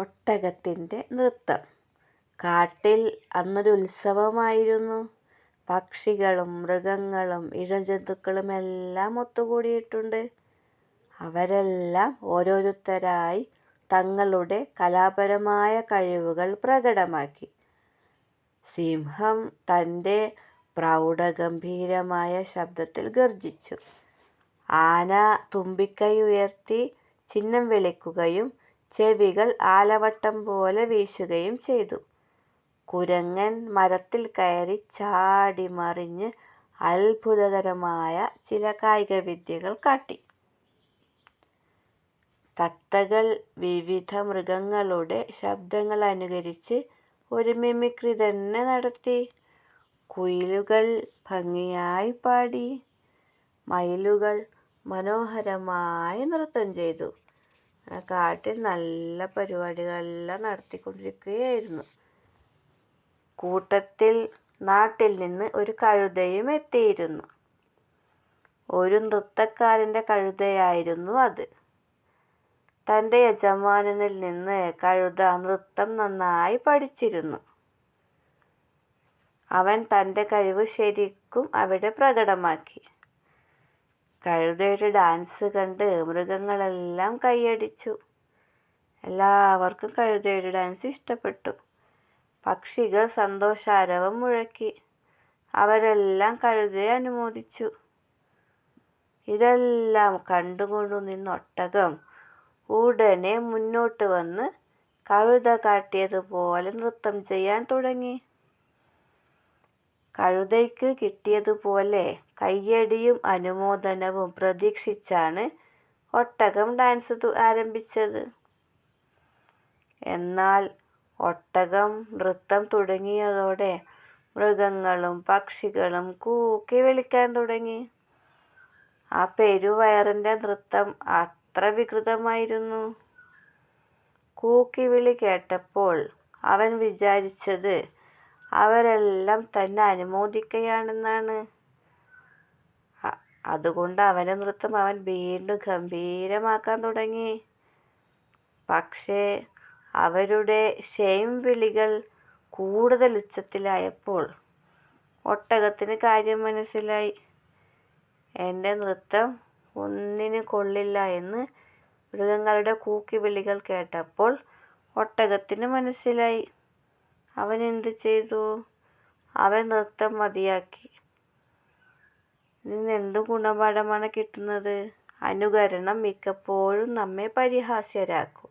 ഒട്ടകത്തിന്റെ നൃത്തം കാട്ടിൽ അന്നൊരു ഉത്സവമായിരുന്നു. പക്ഷികളും മൃഗങ്ങളും ഇഴജന്തുക്കളുമെല്ലാം ഒത്തുകൂടിയിട്ടുണ്ട്. അവരെല്ലാം ഓരോരുത്തരായി തങ്ങളുടെ കലാപരമായ കഴിവുകൾ പ്രകടമാക്കി. സിംഹം തന്റെ പ്രൗഢഗംഭീരമായ ശബ്ദത്തിൽ ഗർജിച്ചു. ആന തുമ്പിക്കൈ ഉയർത്തി ചിഹ്നം വിളിക്കുകയും ചെവികൾ ആലവട്ടം പോലെ വീശുകയും ചെയ്തു. കുരങ്ങൻ മരത്തിൽ കയറി ചാടി മറിഞ്ഞ് അത്ഭുതകരമായ ചില കായികവിദ്യകൾ കാട്ടി. തത്തകൾ വിവിധ മൃഗങ്ങളുടെ ശബ്ദങ്ങൾ അനുകരിച്ച് ഒരു മിമിക്രി തന്നെ നടത്തി. കുയിലുകൾ ഭംഗിയായി പാടി. മയിലുകൾ മനോഹരമായി നൃത്തം ചെയ്തു. കാട്ടിൽ നല്ല പരിപാടികളെല്ലാം നടത്തിക്കൊണ്ടിരിക്കുകയായിരുന്നു. കൂട്ടത്തിൽ നാട്ടിൽ നിന്ന് ഒരു കഴുതയും എത്തിയിരുന്നു. ഒരു നൃത്തക്കാരന്റെ കഴുതയായിരുന്നു അത്. തന്റെ യജമാനനിൽ നിന്ന് കഴുത നൃത്തം നന്നായി പഠിച്ചിരുന്നു. അവൻ തന്റെ കഴിവ് ശരിക്കും അവിടെ പ്രകടമാക്കി. കഴുതയുടെ ഡാൻസ് കണ്ട് മൃഗങ്ങളെല്ലാം കൈയടിച്ചു. എല്ലാവർക്കും കഴുതയുടെ ഡാൻസ് ഇഷ്ടപ്പെട്ടു. പക്ഷികൾ സന്തോഷാരവം മുഴക്കി. അവരെല്ലാം കഴുതയെ അനുമോദിച്ചു. ഇതെല്ലാം കണ്ടുകൊണ്ടുനിന്ന ഒട്ടകം ഉടനെ മുന്നോട്ട് വന്ന് കഴുത കാട്ടിയതുപോലെ നൃത്തം ചെയ്യാൻ തുടങ്ങി. കഴുതയ്ക്ക് കിട്ടിയതുപോലെ കയ്യടിയും അനുമോദനവും പ്രതീക്ഷിച്ചാണ് ഒട്ടകം ഡാൻസ് ആരംഭിച്ചത്. എന്നാൽ ഒട്ടകം നൃത്തം തുടങ്ങിയതോടെ മൃഗങ്ങളും പക്ഷികളും കൂക്കി വിളിക്കാൻ തുടങ്ങി. ആ പെരുവയറിന്റെ നൃത്തം അത്ര വികൃതമായിരുന്നു. കൂക്കി വിളി കേട്ടപ്പോൾ അവൻ വിചാരിച്ചത് അവരെല്ലാം തന്നെ അനുമോദിക്കുകയാണെന്നാണ്. അതുകൊണ്ട് അവന്റെ നൃത്തം അവൻ വീണ്ടും ഗംഭീരമാക്കാൻ തുടങ്ങി. പക്ഷേ അവരുടെ ഷെയിം വിളികൾ കൂടുതൽ ഉച്ചത്തിലായപ്പോൾ ഒട്ടകത്തിന് കാര്യം മനസ്സിലായി. എന്റെ നൃത്തം ഒന്നിന് കൊള്ളില്ല എന്ന് മൃഗങ്ങളുടെ കൂക്കി വിളികൾ കേട്ടപ്പോൾ ഒട്ടകത്തിന് മനസ്സിലായി. അവൻ എന്ത് ചെയ്തു? അവൻ നൃത്തം മതിയാക്കി. നിന്നെന്ത് ഗുണപാഠമാണ് കിട്ടുന്നത്? അനുകരണം മിക്കപ്പോഴും നമ്മെ പരിഹാസ്യരാക്കും.